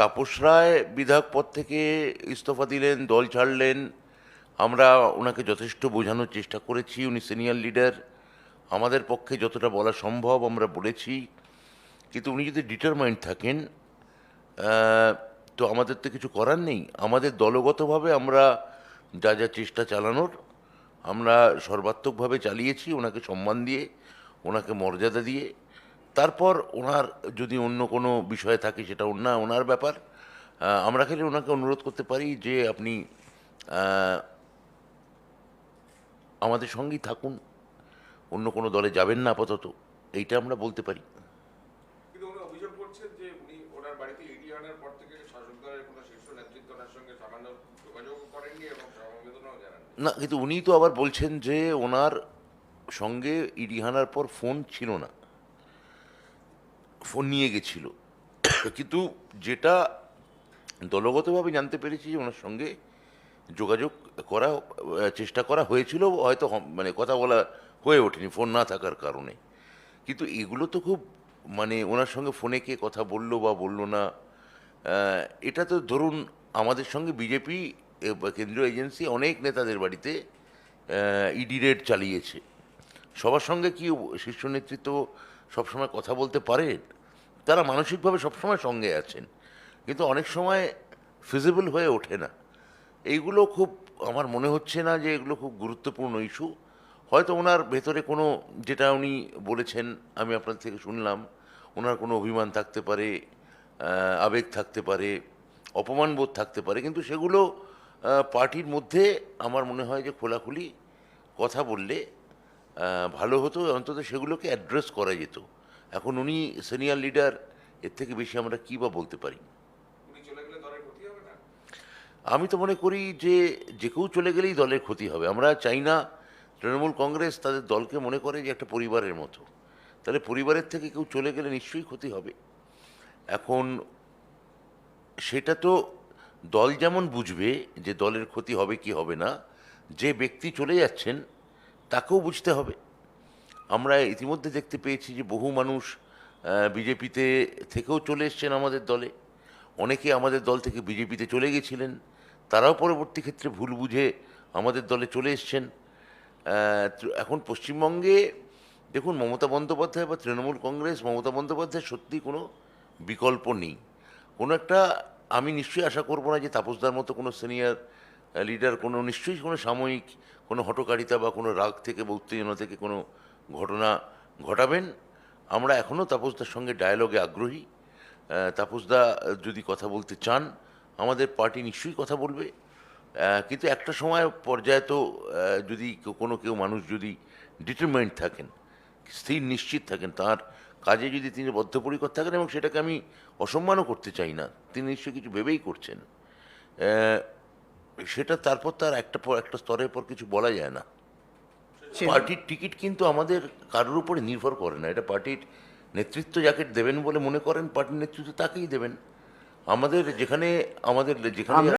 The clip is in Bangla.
তাপস রায় বিধায়ক পদ থেকে ইস্তফা দিলেন, দল ছাড়লেন। আমরা ওনাকে যথেষ্ট বোঝানোর চেষ্টা করেছি, উনি সিনিয়র লিডার। আমাদের পক্ষে যতটা বলা সম্ভব আমরা বলেছি। কিন্তু উনি যদি ডিটারমাইন্ড থাকেন তো আমাদের তো কিছু করার নেই। আমাদের দলগতভাবে আমরা যা যা চেষ্টা চালানোর, আমরা সর্বাত্মকভাবে চালিয়েছি ওনাকে সম্মান দিয়ে, ওনাকে মর্যাদা দিয়ে। তারপর ওনার যদি অন্য কোনো বিষয় থাকে সেটা অন্য ওনার ব্যাপার। আমরা খালি ওনাকে অনুরোধ করতে পারি যে আপনি আমাদের সঙ্গেই থাকুন। অন্য কোনো দলে যাবেন না আপাতত। এইটা আমরা বলতে পারি। জানাননি। না কিন্তু উনি তো আবার বলছেন যে ওনার সঙ্গে ইডি হানার পর ফোন ছিল না। ফোন নিয়ে গেছিল। কিন্তু যেটা দলগতভাবে জানতে পেরেছি যে ওনার সঙ্গে যোগাযোগ করা, চেষ্টা করা হয়েছিল, হয়তো মানে কথা বলা হয়ে ওঠেনি, ফোন না থাকার কারণে। কিন্তু এগুলো তো খুব মানে ওনার সঙ্গে ফোনে কে কথা বলল বা বলল না এটা তো ধরুন আমাদের সঙ্গে বিজেপি কেন্দ্রীয় এজেন্সি অনেক নেতাদের বাড়িতে ইডি রেড চালিয়েছে। সবার সঙ্গে কি শীর্ষ নেতৃত্ব সবসময় কথা বলতে পারেন? তারা মানসিকভাবে সবসময় সঙ্গে আছেন, কিন্তু অনেক সময় ফিজিবল হয়ে ওঠে না। এইগুলো খুব, আমার মনে হচ্ছে না যে এগুলো খুব গুরুত্বপূর্ণ ইস্যু হয়তো ওনার ভেতরে কোনো, যেটা উনি বলেছেন, আমি আপনার থেকে শুনলাম, ওনার কোনো অভিমান থাকতে পারে আবেগ থাকতে পারে, অপমানবোধ থাকতে পারে, কিন্তু সেগুলো পার্টির মধ্যে আমার মনে হয় যে খোলাখুলি কথা বললে ভালো হতো, অন্তত সেগুলোকে অ্যাড্রেস করা যেত। এখন উনি সিনিয়র লিডার এর থেকে বেশি আমরা কী বা বলতে পারি? আমি তো মনে করি যে যে কেউ চলে গেলেই দলের ক্ষতি হবে। আমরা চাই না তৃণমূল কংগ্রেস তাদের দলকে মনে করে যে একটা পরিবারের মতো। তাহলে পরিবারের থেকে কেউ চলে গেলে নিশ্চয়ই ক্ষতি হবে। এখন সেটা তো দল যেমন বুঝবে যে দলের ক্ষতি হবে কি হবে না যে ব্যক্তি চলে যাচ্ছেন তাকেও বুঝতে হবে। আমরা ইতিমধ্যে দেখতে পেয়েছি যে বহু মানুষ বিজেপিতে থেকেও চলে এসছেন আমাদের দলে। অনেকে আমাদের দল থেকে বিজেপিতে চলে গেছিলেন। তারাও পরবর্তী ক্ষেত্রে ভুল বুঝে আমাদের দলে চলে এসছেন। এখন পশ্চিমবঙ্গে দেখুন, মমতা বন্দ্যোপাধ্যায় বা তৃণমূল কংগ্রেস, মমতা বন্দ্যোপাধ্যায় সত্যি কোনো বিকল্প নেই। কোনো একটা, আমি নিশ্চয়ই আশা করব না যে তাপসদার মতো কোনো সিনিয়র লিডার, কোনো, নিশ্চয়ই কোনো সাময়িক কোনো হটকারিতা বা কোনো রাগ থেকে বা উত্তেজনা থেকে কোনো ঘটনা ঘটাবেন। আমরা এখনও তাপসদার সঙ্গে ডায়ালগে আগ্রহী। তাপসদা যদি কথা বলতে চান, আমাদের পার্টি নিশ্চয়ই কথা বলবে। কিন্তু একটা সময় পর্যায়ে তো যদি কোনো কেউ মানুষ যদি ডিটারমেন্ট থাকেন, স্থির নিশ্চিত থাকেন, তার কাজে যদি তিনি বদ্ধপরিকর থাকেন এবং সেটাকে আমি অসম্মানও করতে চাই না, তিনি নিশ্চয়ই কিছু ভেবেই করছেন। সেটা তারপর তার একটা পর, একটা স্তরের পর কিছু বলা যায় না। পার্টির টিকিট কিন্তু আমাদের কারোর উপরে নির্ভর করে না। এটা পার্টির নেতৃত্ব যাকে দেবেন বলে মনে করেন পার্টির নেতৃত্ব তাকেই দেবেন। আমাদের যেখানে আমাদের যেখানে